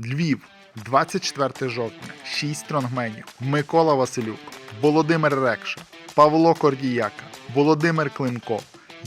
Львів, 24 жовтня, 6 стронгменів, Микола Василюк, Володимир Рекша, Павло Кордіяка, Володимир Климко,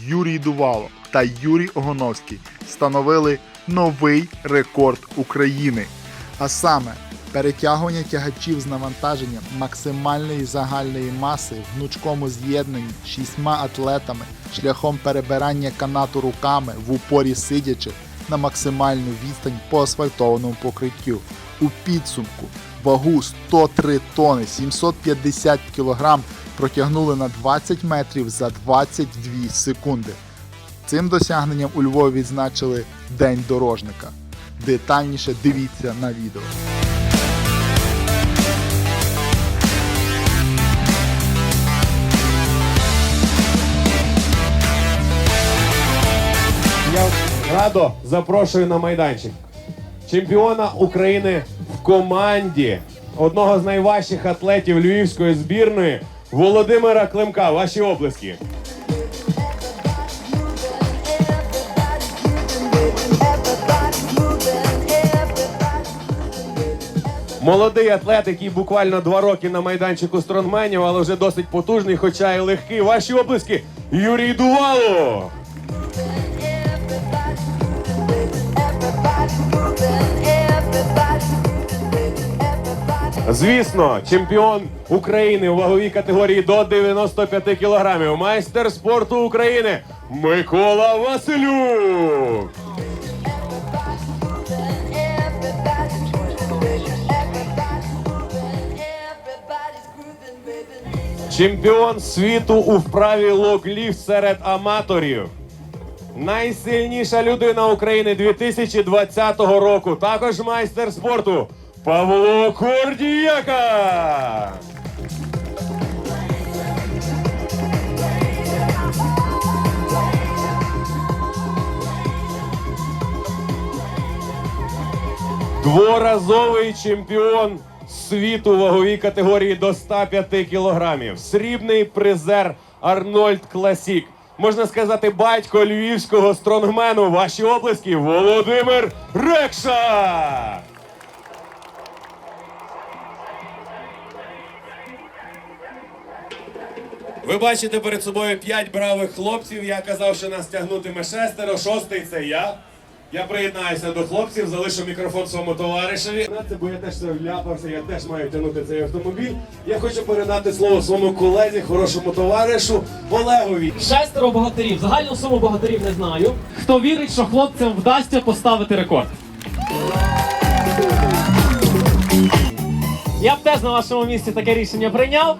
Юрій Дувало та Юрій Огоновський встановили новий рекорд України. А саме перетягування тягачів з навантаженням максимальної загальної маси в гнучкому з'єднанні шістьма атлетами шляхом перебирання канату руками в упорі сидячи на максимальну відстань по асфальтованому покриттю. У підсумку вагу 103 тони 750 кг протягнули на 20 метрів за 22 секунди. Цим досягненням у Львові відзначили День дорожника. Детальніше дивіться на відео. Радо запрошую на майданчик чемпіона України в команді одного з найважчих атлетів львівської збірної Володимира Климка. Ваші оплески. Молодий атлет, який буквально два роки на майданчику стронгменів, але вже досить потужний, хоча й легкий. Ваші оплески Юрій Дувало. Звісно, чемпіон України у ваговій категорії до 95 кілограмів. Майстер спорту України Микола Василюк. Чемпіон світу у вправі локліфт серед аматорів. Найсильніша людина України 2020 року. Також майстер спорту Павло Кордіяка. Дворазовий чемпіон світу ваговій категорії до 105 кілограмів. Срібний призер Арнольд Класік. Можна сказати, батько львівського стронгмену. Ваші оплески Володимир Рекша. Ви бачите перед собою п'ять бравих хлопців. Я казав, що нас тягнутиме шестеро, шостий це я. Я приєднаюся до хлопців, залишу мікрофон своєму товаришеві. Бо я теж вляпався, я теж маю тягнути цей автомобіль. Я хочу передати слово своєму колезі, хорошому товаришу Олегові. Шестеро богатирів. Загальну суму богатирів не знаю. Хто вірить, що хлопцям вдасться поставити рекорд? Я б теж на вашому місці таке рішення прийняв.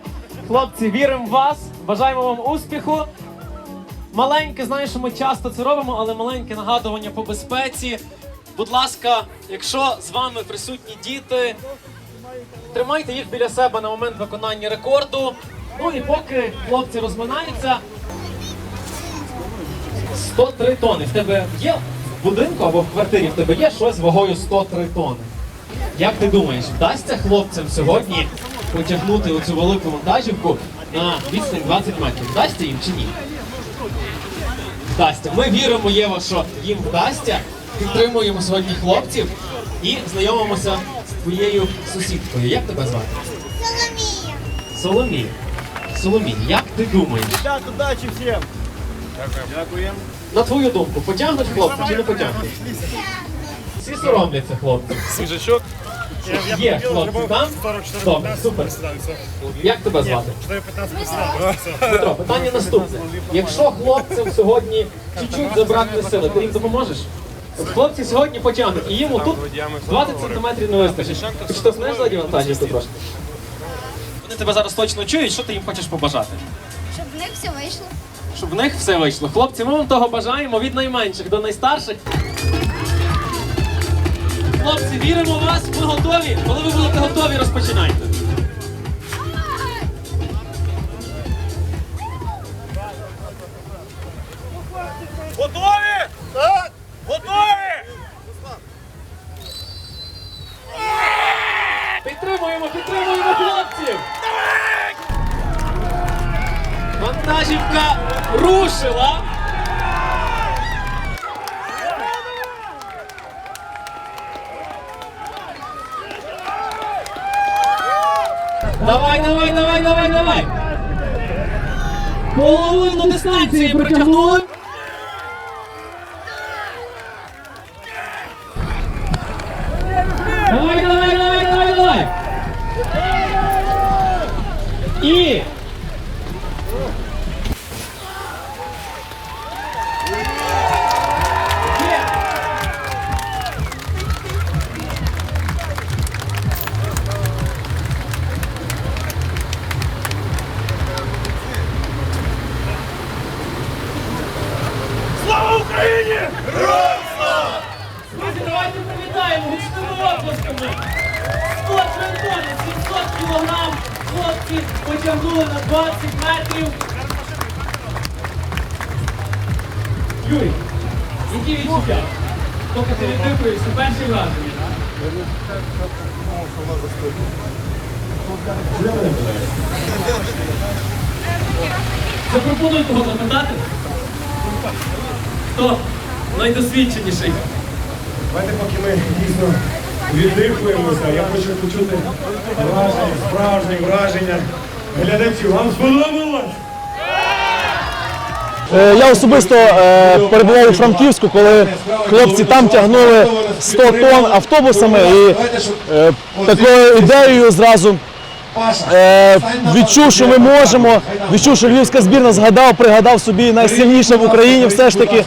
Хлопці, віримо в вас, бажаємо вам успіху. Маленьке, знаю, що ми часто це робимо, але маленьке нагадування по безпеці. Будь ласка, якщо з вами присутні діти, тримайте їх біля себе на момент виконання рекорду. Ну і поки хлопці розминаються, 103 тони. В тебе є в будинку або в квартирі, в тебе є щось вагою 103 тони. Як ти думаєш, вдасться хлопцям сьогодні потягнути оцю велику вантажівку на відстань 20 метрів? Вдасться їм чи ні? Вдасться. Ми віримо, Єва, що їм вдасться. Підтримуємо сьогодні хлопців і знайомимося з твоєю сусідкою. Як тебе звати? Соломія. Соломія. Соломія, як ти думаєш? Так, удачі всім! Дякуємо. На твою думку, потягнуть хлопці чи не потягнуть? Всі соромляться хлопці. Свіжачок. Є хлопці там? Добре, супер. Як тебе звати? 4-15 Петро, питання наступне. Якщо хлопцям сьогодні чуть-чуть забракне сили, ти їм допоможеш? Хлопці сьогодні потягнуть, і їм тут 20 сантиметрів не вистачить. Ти штовхнеш ззаді вантажівку трошки? Вони тебе зараз точно чують, що ти їм хочеш побажати? Щоб в них все вийшло. Щоб в них все вийшло. Хлопці, ми вам того бажаємо від найменших до найстарших. Хлопці, віримо в вас, ми готові. Коли ви будете готові, розпочинайте. Готові? Так! Готові! Підтримуємо, підтримуємо хлопців! Вантажівка рушила. Давай, давай, давай, давай, давай. Половину дистанції притягнули. Давай, давай, давай, давай, давай. І 120 метрів. Юрій, які відчуття? Поки ти віддихуєшся, перші враження. Запропоную кого запитати? Хто найдосвідченіший? Давайте поки ми дійсно віддихуємося, я хочу почути враження, справжні враження глядачів. Вам сподобалось? Е, Я особисто е, перебував у Франківську, коли хлопці там тягнули 100 тонн автобусами і е, такою ідеєю зразу е, відчув, що ми можемо, відчув, що львівська збірна згадав, пригадав собі найсильніше в Україні. Все ж таки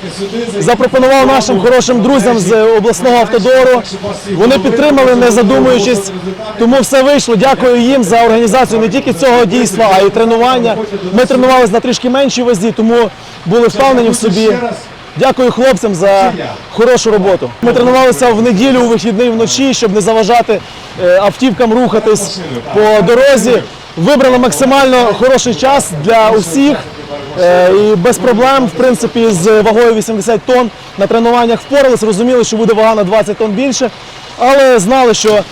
запропонував нашим хорошим друзям з обласного автодору. Вони підтримали, не задумуючись. Тому все вийшло. Дякую їм за організацію не тільки цього дійства, а й тренування. Ми тренувалися на трішки меншій вазі, тому були впевнені в собі. Дякую хлопцям за хорошу роботу. Ми тренувалися в неділю у вихідний вночі, щоб не заважати е, автівкам рухатись по дорозі. Вибрали максимально хороший час для усіх. Е, І без проблем, в принципі, з вагою 80 тонн на тренуваннях впорались, розуміли, що буде вага на 20 тонн більше, але знали, що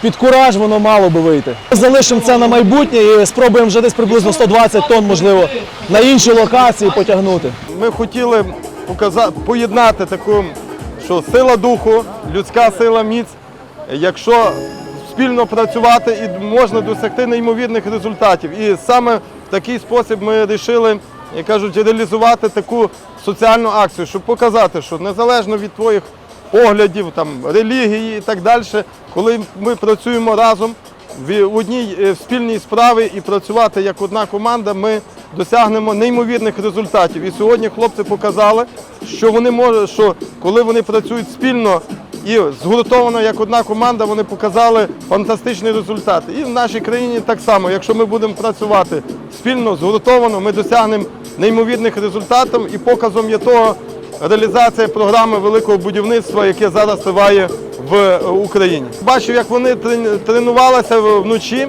під кураж воно мало би вийти. Залишимо це на майбутнє і спробуємо вже десь приблизно 120 тонн, можливо, на інші локації потягнути. Ми хотіли поєднати таку, що сила духу, людська сила, міць. Якщо спільно працювати і можна досягти неймовірних результатів. І саме в такий спосіб ми вирішили, як кажуть, реалізувати таку соціальну акцію, щоб показати, що незалежно від твоїх поглядів, там, релігії і так далі, коли ми працюємо разом в одній е, спільній справі і працювати як одна команда, ми досягнемо неймовірних результатів. І сьогодні хлопці показали, що вони можуть, що коли вони працюють спільно і згуртовано як одна команда, вони показали фантастичний результат. І в нашій країні так само, якщо ми будемо працювати спільно, згуртовано, ми досягнемо неймовірних результатів і показом є того реалізація програми великого будівництва, яке зараз триває в Україні. Бачив, як вони тренувалися вночі.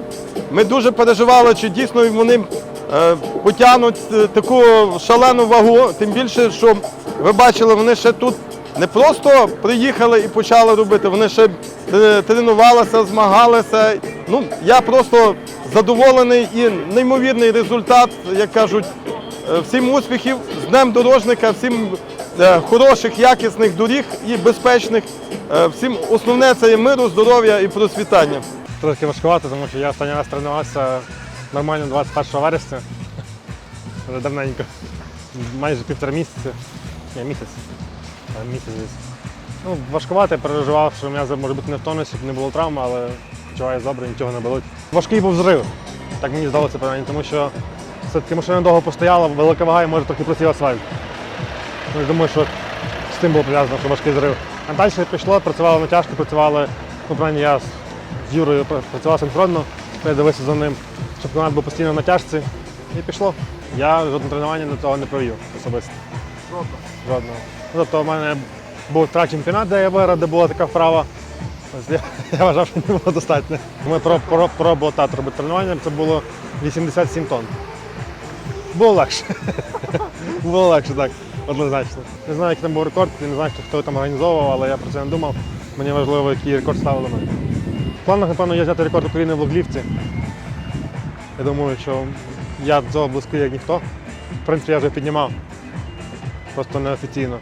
Ми дуже переживали, чи дійсно вони е, потягнуть е, таку шалену вагу. Тим більше, що ви бачили, вони ще тут не просто приїхали і почали робити, вони ще е, тренувалися, змагалися. Ну, я просто задоволений і неймовірний результат, як кажуть, Е, Всім успіхів, з Днем дорожника, всім е, хороших, якісних доріг і безпечних. Е, Всім основне це є миру, здоров'я і процвітання. Трохи важкувато, тому що я останній раз тренувався нормально 21 вересня. Вже давненько. Майже півтора місяця. Ні, місяць. Місяць десь. Ну, важкувато, я переживав, що м'язи може бути не в тонусі, щоб не було травми, але почуваю добре, нічого не болить. Важкий був зрив. Так мені здалося принаймні, тому що все-таки машина довго постояла, велика вага і може трохи просів асфальт. Ну, думаю, що з тим було пов'язано, що важкий зрив. А далі пішло, працювали натяжки, працювали, ну, принаймні я з Юрою працював синхронно, я дивився за ним, команд був постійно на тяжці. І пішло. Я жодне тренування на того не провів особисто. Жодного. Ну, тобто в мене був трак чемпіонат, де я виграв, де була така вправа. Я, я вважав, що не було достатньо. Ми про, про, пробували так робити тренування, це було 87 тонн. Було легше. Було легше, так, однозначно. Не знаю, який там був рекорд, не знаю, хто- там організовував, але я про це не думав. Мені важливо, який рекорд ставили ми. В планах, напевно, є взяти рекорд України в логлівці. Я думаю, що я до цього близький, як ніхто. В принципі, я вже піднімав, просто неофіційно.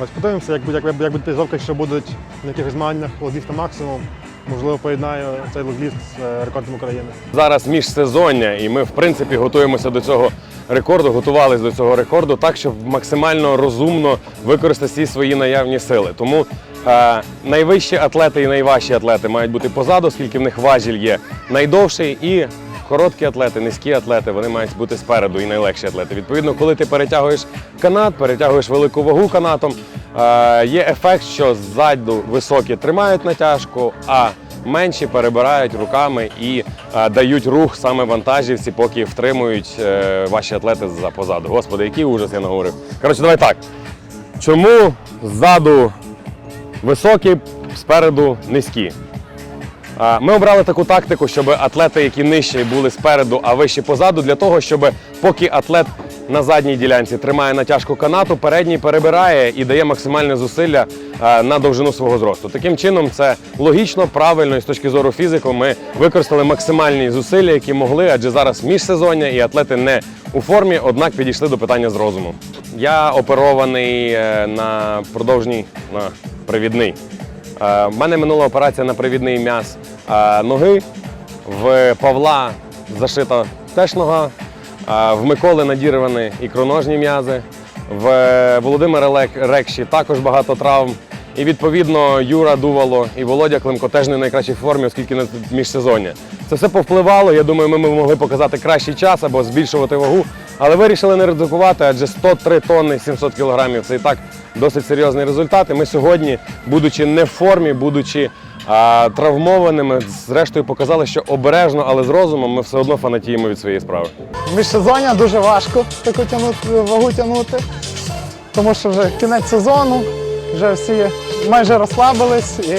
Ось подивимося, як буде, як, як буде підготовка, що будуть на якихось змаганнях логлівка максимум. можливо, поєднаю цей логліфт з е, рекордом України. Зараз міжсезоння, і ми в принципі готуємося до цього рекорду, готувалися до цього рекорду так, щоб максимально розумно використати всі свої наявні сили. Тому е, найвищі атлети і найважчі атлети мають бути позаду, оскільки в них важіль є найдовший, і короткі атлети, низькі атлети, вони мають бути спереду і найлегші атлети. Відповідно, коли ти перетягуєш канат, перетягуєш велику вагу канатом, е, є ефект, що ззаду високі тримають натяжку, а менші перебирають руками і е, дають рух саме вантажівці, поки втримують е, ваші атлети за позаду. Господи, який ужас я наговорив. Коротше, давай так. Чому ззаду високі, спереду низькі? Ми обрали таку тактику, щоб атлети, які нижчі, були спереду, а вищі позаду, для того, щоб поки атлет на задній ділянці тримає натяжку канату, передній перебирає і дає максимальне зусилля на довжину свого зросту. Таким чином, це логічно, правильно і з точки зору фізику. Ми використали максимальні зусилля, які могли, адже зараз міжсезоння і атлети не у формі, однак підійшли до питання з розуму. Я оперований е, на продовжній на привідний. Е, В мене минула операція на привідний м'яз е, ноги. В Павла зашита теж нога. В Миколи надірвані ікроножні м'язи. В Володимира Рекші також багато травм. І відповідно Юра Дувало і Володя Климко теж не в найкращій формі, оскільки на міжсезоння. Це все повпливало. Я думаю, ми могли показати кращий час або збільшувати вагу. Але вирішили не ризикувати, адже 103 тонни 700 кілограмів це і так досить серйозний результат. І ми сьогодні, будучи не в формі, будучи а, травмованими, зрештою показали, що обережно, але з розумом ми все одно фанатіємо від своєї справи. Міжсезоння дуже важко таку тягнути, вагу тягнути, тому що вже кінець сезону, вже всі майже розслабились. І,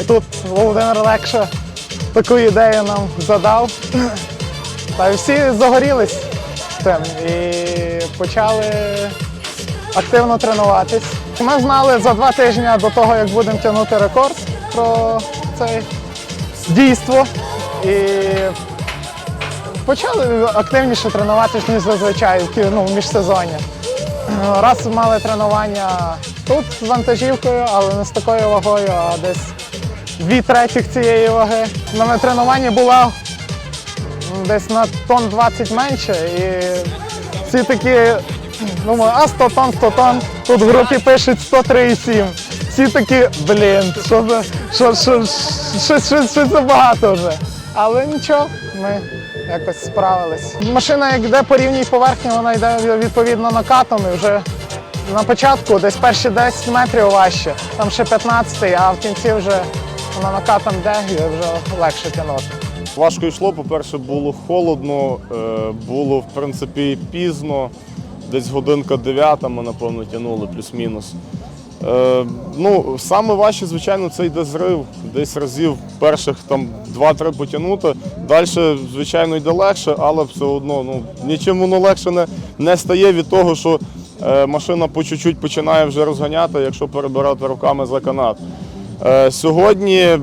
і тут Володимир Легша таку ідею нам задав. Та всі загорілись тим і почали активно тренуватись. Ми знали за два тижні до того, як будемо тягнути рекорд про це дійство. І почали активніше тренуватися, ніж зазвичай ну, в міжсезоння. Раз мали тренування тут з вантажівкою, але не з такою вагою, а десь дві третіх цієї ваги. На тренуванні було десь на тонн 20 менше. І всі такі, думаю, а 100 тонн, 100 тонн. Тут в групі пишуть 103,7. Всі такі, блін, що за що, що, що, що, що це багато вже. Але нічого, ми якось справились. Машина, як йде по рівній поверхні, вона йде відповідно накатом і вже на початку десь перші 10 метрів важче, там ще 15, а в кінці вже вона накатом йде і вже легше тягнути. Важко йшло, по-перше, було холодно, е, було в принципі пізно, десь годинка дев'ята ми, напевно, тягнули, плюс-мінус. Е, Ну, саме важче, звичайно, це йде зрив. Десь разів перших там 2-3 потягнути. Далі, звичайно, йде легше, але все одно ну, нічим воно легше не, не стає від того, що е, машина по чуть-чуть починає вже розганяти, якщо перебирати руками за канат. Е, Сьогодні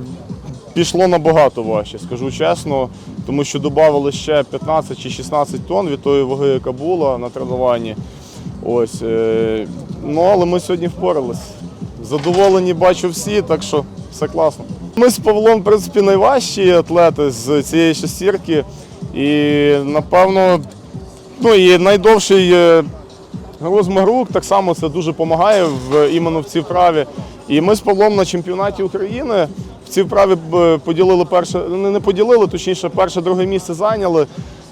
пішло набагато важче, скажу чесно, тому що додали ще 15 чи 16 тонн від тої ваги, яка була на тренуванні. Ось, е, ну, але ми сьогодні впорались. Задоволені бачу всі, так що все класно. Ми з Павлом, в принципі, найважчі атлети з цієї шестірки. І, напевно, ну, і найдовший е, розмір рук так само це дуже допомагає в, іменно в цій вправі. І ми з Павлом на чемпіонаті України в цій вправі поділили перше, не не поділили, точніше, перше, друге місце зайняли.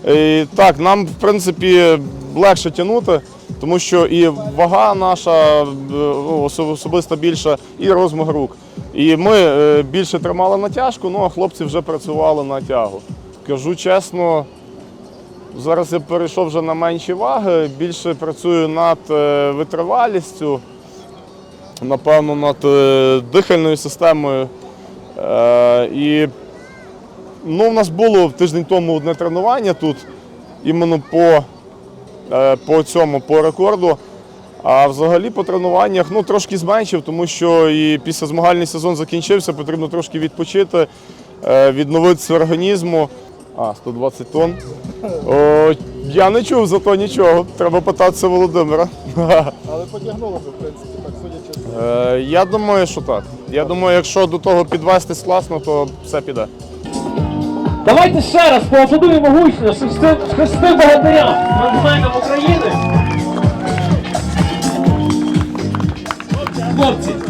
І, так, нам, в принципі, легше тягнути, тому що і вага наша е, ну, осо- особисто більша, і розмір рук. І ми е, більше тримали натяжку, ну а хлопці вже працювали на тягу. Кажу чесно, Зараз я перейшов вже на менші ваги, більше працюю над е, витривалістю, напевно, над е, дихальною системою. Е, І ну, у нас було тиждень тому одне тренування тут, іменно по, е, по цьому, по рекорду. А взагалі по тренуваннях ну, трошки зменшив, тому що і після змагальний сезон закінчився, потрібно трошки відпочити, е, відновитися організму. А, 120 тонн. О, я не чув зато нічого. Треба питатися Володимира. Але потягнуло, в принципі, так судячи. Е, я думаю, що так. Я думаю, якщо до того підвестись класно, то все піде. Давайте ще раз поаплодуємо гучно шести, шести богатирям спортсменам України. Хлопці.